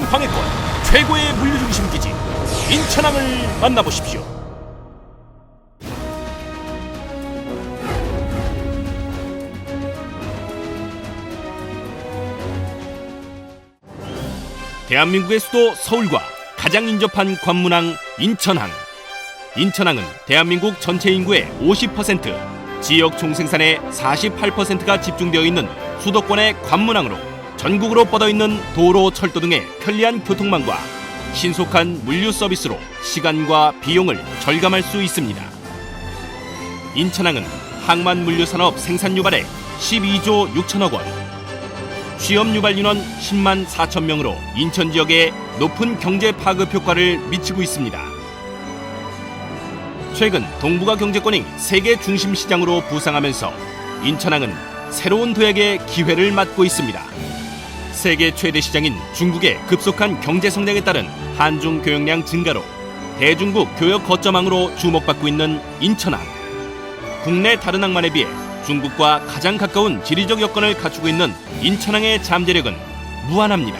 방해권 최고의 물류중심 기지 인천항을 만나보십시오. 대한민국의 수도 서울과 가장 인접한 관문항 인천항. 인천항은 대한민국 전체 인구의 50%, 지역 총생산의 48%가 집중되어 있는 수도권의 관문항으로 전국으로 뻗어 있는 도로, 철도 등의 편리한 교통망과 신속한 물류 서비스로 시간과 비용을 절감할 수 있습니다. 인천항은 항만 물류 산업 생산 유발액 12조 6천억 원, 취업 유발 인원 10만 4천 명으로 인천 지역에 높은 경제 파급 효과를 미치고 있습니다. 최근 동북아 경제권이 세계 중심 시장으로 부상하면서 인천항은 새로운 도약의 기회를 맞고 있습니다. 세계 최대 시장인 중국의 급속한 경제 성장에 따른 한중 교역량 증가로 대중국 교역 거점항으로 주목받고 있는 인천항. 국내 다른 항만에 비해 중국과 가장 가까운 지리적 여건을 갖추고 있는 인천항의 잠재력은 무한합니다.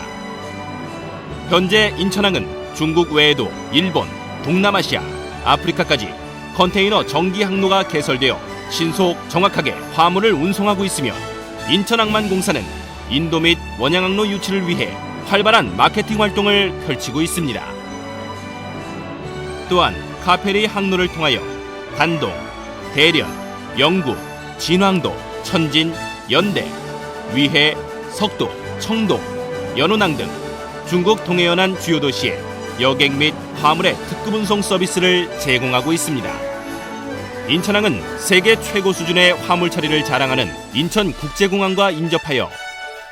현재 인천항은 중국 외에도 일본, 동남아시아, 아프리카까지 컨테이너 정기 항로가 개설되어 신속 정확하게 화물을 운송하고 있으며 인천항만 공사는 인도 및 원양항로 유치를 위해 활발한 마케팅 활동을 펼치고 있습니다. 또한 카페리 항로를 통하여 단동, 대련, 영구, 진왕도, 천진, 연대, 위해, 석도, 청도, 연운항 등 중국 동해연안 주요 도시에 여객 및 화물의 특급 운송 서비스를 제공하고 있습니다. 인천항은 세계 최고 수준의 화물 처리를 자랑하는 인천국제공항과 인접하여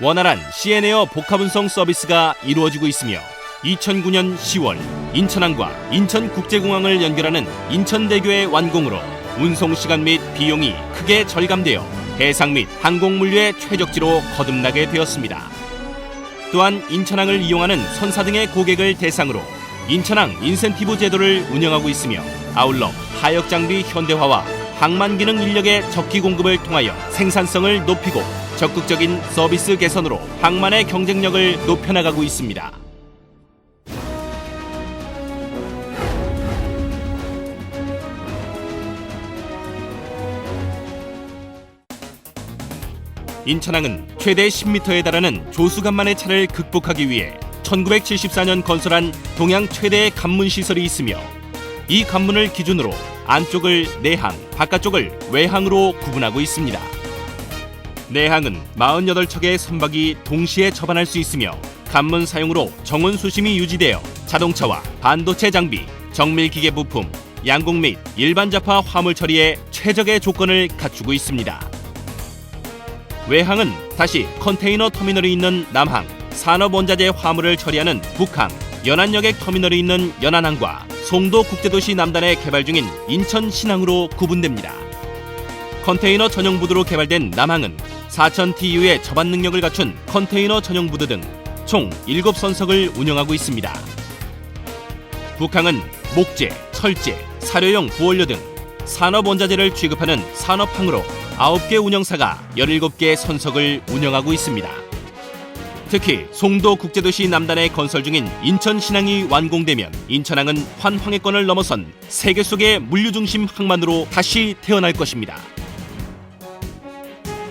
원활한 CN에어 복합운송 서비스가 이루어지고 있으며 2009년 10월 인천항과 인천국제공항을 연결하는 인천대교의 완공으로 운송 시간 및 비용이 크게 절감되어 해상 및 항공 물류의 최적지로 거듭나게 되었습니다. 또한 인천항을 이용하는 선사 등의 고객을 대상으로 인천항 인센티브 제도를 운영하고 있으며 아울러 하역 장비 현대화와 항만 기능 인력의 적기 공급을 통하여 생산성을 높이고 적극적인 서비스 개선으로 항만의 경쟁력을 높여나가고 있습니다. 인천항은 최대 10m에 달하는 조수간만의 차를 극복하기 위해 1974년 건설한 동양 최대의 관문 시설이 있으며 이 관문을 기준으로 안쪽을 내항, 바깥쪽을 외항으로 구분하고 있습니다. 내항은 48척의 선박이 동시에 접안할 수 있으며 관문 사용으로 정원 수심이 유지되어 자동차와 반도체 장비, 정밀 기계 부품, 양공 및 일반 자파 화물 처리에 최적의 조건을 갖추고 있습니다. 외항은 다시 컨테이너 터미널이 있는 남항, 산업 원자재 화물을 처리하는 북항, 연안여객 터미널이 있는 연안항과 송도 국제도시 남단에 개발 중인 인천 신항으로 구분됩니다. 컨테이너 전용 부두로 개발된 남항은 4,000TU의 접안 능력을 갖춘 컨테이너 전용 부두 등총 7선석을 운영하고 있습니다. 북항은 목재, 철재, 사료용 부원료 등 산업 원자재를 취급하는 산업항으로 9개 운영사가 17개 선석을 운영하고 있습니다. 특히 송도 국제도시 남단에 건설 중인 인천 신항이 완공되면 인천항은 환황해권을 넘어선 세계 속의 물류 중심 항만으로 다시 태어날 것입니다.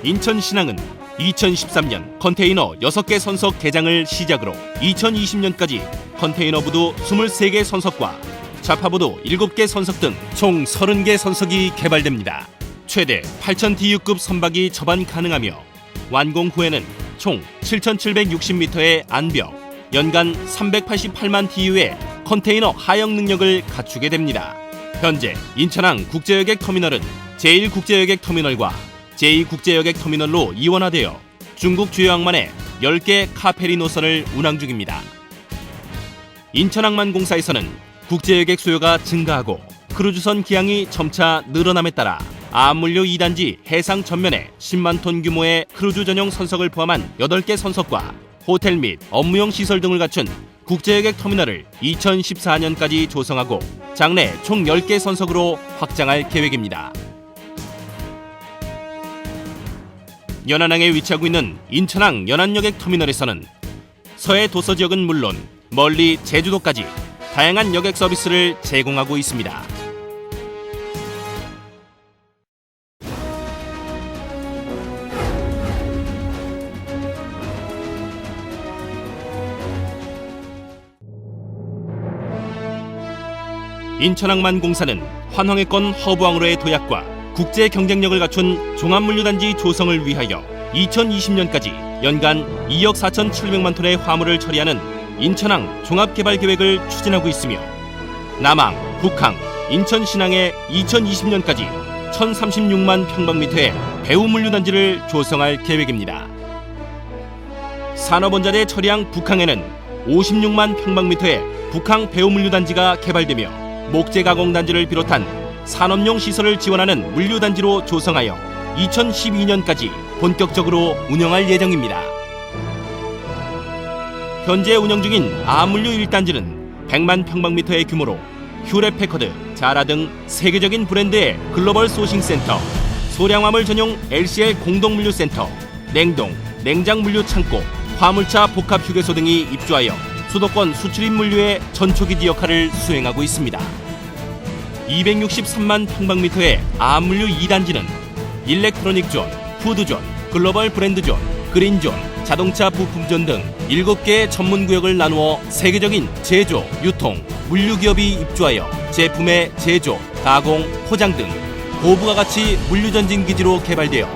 인천 신항은 2013년 컨테이너 6개 선석 개장을 시작으로 2020년까지 컨테이너 부두 23개 선석과 좌파부두 7개 선석 등 총 30개 선석이 개발됩니다. 최대 8,000TU급 선박이 접안 가능하며 완공 후에는 총 7,760m의 안벽, 연간 388만 TU의 컨테이너 하역 능력을 갖추게 됩니다. 현재 인천항 국제여객 터미널은 제1국제여객 터미널과 제2국제여객 터미널로 이원화되어 중국 주요 항만의 10개 카페리 노선을 운항 중입니다. 인천항만공사에서는 국제여객 수요가 증가하고 크루즈선 기항이 점차 늘어남에 따라 암물류 2단지 해상 전면에 10만 톤 규모의 크루즈 전용 선석을 포함한 8개 선석과 호텔 및 업무용 시설 등을 갖춘 국제여객 터미널을 2014년까지 조성하고 장래 총 10개 선석으로 확장할 계획입니다. 연안항에 위치하고 있는 인천항 연안여객 터미널에서는 서해 도서 지역은 물론 멀리 제주도까지 다양한 여객 서비스를 제공하고 있습니다. 인천항만 공사는 환황해권 허브항으로의 도약과 국제 경쟁력을 갖춘 종합물류단지 조성을 위하여 2020년까지 연간 2억 4,700만 톤의 화물을 처리하는 인천항 종합개발 계획을 추진하고 있으며 남항, 북항, 인천 신항에 2020년까지 1,036만 평방미터의 배후물류단지를 조성할 계획입니다. 산업원자재 처리항 북항에는 56만 평방미터의 북항 배후물류단지가 개발되며 목재 가공단지를 비롯한 산업용 시설을 지원하는 물류단지로 조성하여 2012년까지 본격적으로 운영할 예정입니다. 현재 운영 중인 아물류 1단지는 100만 평방미터의 규모로 휴레패커드, 자라 등 세계적인 브랜드의 글로벌 소싱 센터, 소량화물 전용 LCL 공동 물류 센터, 냉동, 냉장 물류 창고, 화물차 복합 휴게소 등이 입주하여 수도권 수출입 물류의 전초기지 역할을 수행하고 있습니다. 263만 평방미터의 아물류 2단지는 일렉트로닉 존, 푸드 존, 글로벌 브랜드 존, 그린 존, 자동차 부품존 등 7개의 전문 구역을 나누어 세계적인 제조, 유통, 물류 기업이 입주하여 제품의 제조, 가공, 포장 등 고부가 가치 물류 전진 기지로 개발되어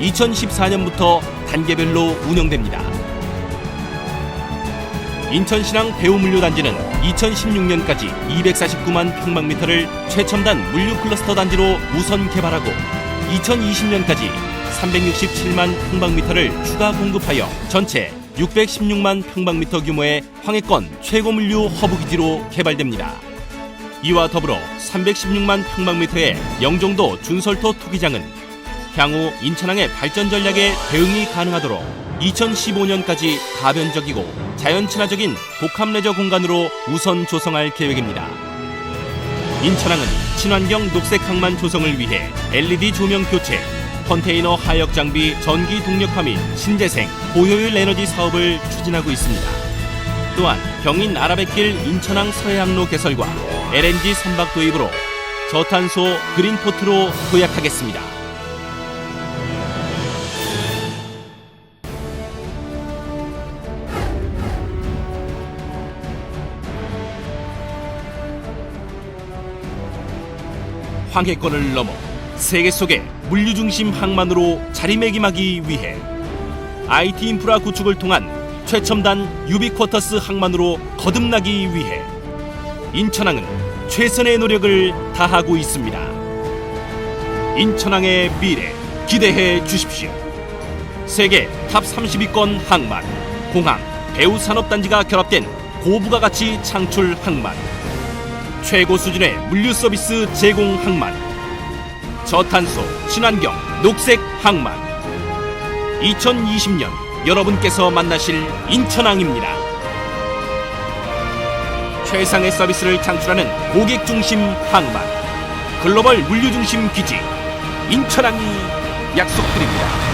2014년부터 단계별로 운영됩니다. 인천신항 배후물류단지는 2016년까지 249만 평방미터를 최첨단 물류 클러스터 단지로 우선 개발하고 2020년까지 367만 평방미터를 추가 공급하여 전체 616만 평방미터 규모의 황해권 최고 물류 허브 기지로 개발됩니다. 이와 더불어 316만 평방미터의 영종도 준설토 투기장은 향후 인천항의 발전 전략에 대응이 가능하도록 2015년까지 가변적이고 자연 친화적인 복합 레저 공간으로 우선 조성할 계획입니다. 인천항은 친환경 녹색 항만 조성을 위해 LED 조명 교체, 컨테이너 하역 장비 전기 동력화 및 신재생, 고효율 에너지 사업을 추진하고 있습니다. 또한 경인 아라뱃길 인천항 서해항로 개설과 LNG 선박 도입으로 저탄소 그린포트로 도약하겠습니다. 황해권을 넘어 세계 속의 물류 중심 항만으로 자리매김하기 위해 IT 인프라 구축을 통한 최첨단 유비쿼터스 항만으로 거듭나기 위해 인천항은 최선의 노력을 다하고 있습니다. 인천항의 미래 기대해 주십시오. 세계 탑 30위권 항만, 공항, 배후 산업단지가 결합된 고부가 가치 창출 항만. 최고 수준의 물류 서비스 제공 항만. 저탄소 친환경 녹색 항만. 2020년 여러분께서 만나실 인천항입니다. 최상의 서비스를 창출하는 고객 중심 항만. 글로벌 물류 중심 기지. 인천항이 약속드립니다.